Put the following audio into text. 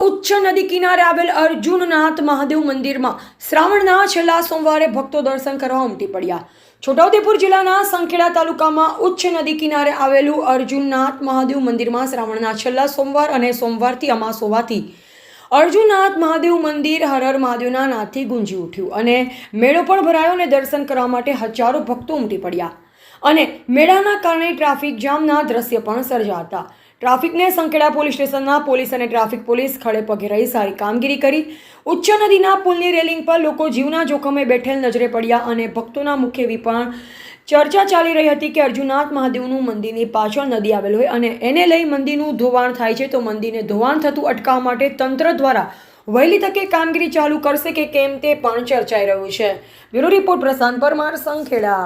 ઉચ્ચ નદી કિનારે આવેલ અર્જુનનાથ મહાદેવ મંદિરમાં શ્રાવણના છેલ્લા સોમવારે ભક્તો દર્શન કરવા ઉમટી પડ્યા. છોટાઉદેપુર જિલ્લાના સંખેડા તાલુકામાં ઉચ્ચ નદી કિનારે આવેલું અર્જુનનાથ મહાદેવ મંદિરમાં શ્રાવણના છેલ્લા સોમવાર અને સોમવારથી અમાસ હોવાથી અર્જુનનાથ મહાદેવ મંદિર હર હર મહાદેવના નાથથી ગુંજી ઉઠ્યું અને મેળો પણ ભરાયો અને દર્શન કરવા માટે હજારો ભક્તો ઉમટી પડ્યા. અને મેળાના કારણે ટ્રાફિક જામના દ્રશ્ય પણ સર્જાતા. ટ્રાફિકને સંખેડા પોલીસ સ્ટેશનના પોલીસ અને ટ્રાફિક પોલીસ ખડે પગે રહી સારી કામગીરી કરી. ઉચ્ચ નદીના પુલની રેલિંગ પર લોકો જીવના જોખમે બેઠેલ નજરે પડ્યા અને ભક્તોના મુખે વિપણ ચર્ચા ચાલી રહી હતી કે અર્જુનાથ મહાદેવનું મંદિરની પાછળ નદી આવેલ હોય અને એને લઈ મંદિરનું ધોવાણ થાય છે તો મંદિરને ધોવાણ થતું અટકાવવા માટે તંત્ર દ્વારા વહેલી તકે કામગીરી ચાલુ કરશે કે કેમ તે પણ ચર્ચાઈ રહ્યું છે. Bureau report Prashant Parmar, Sankheda.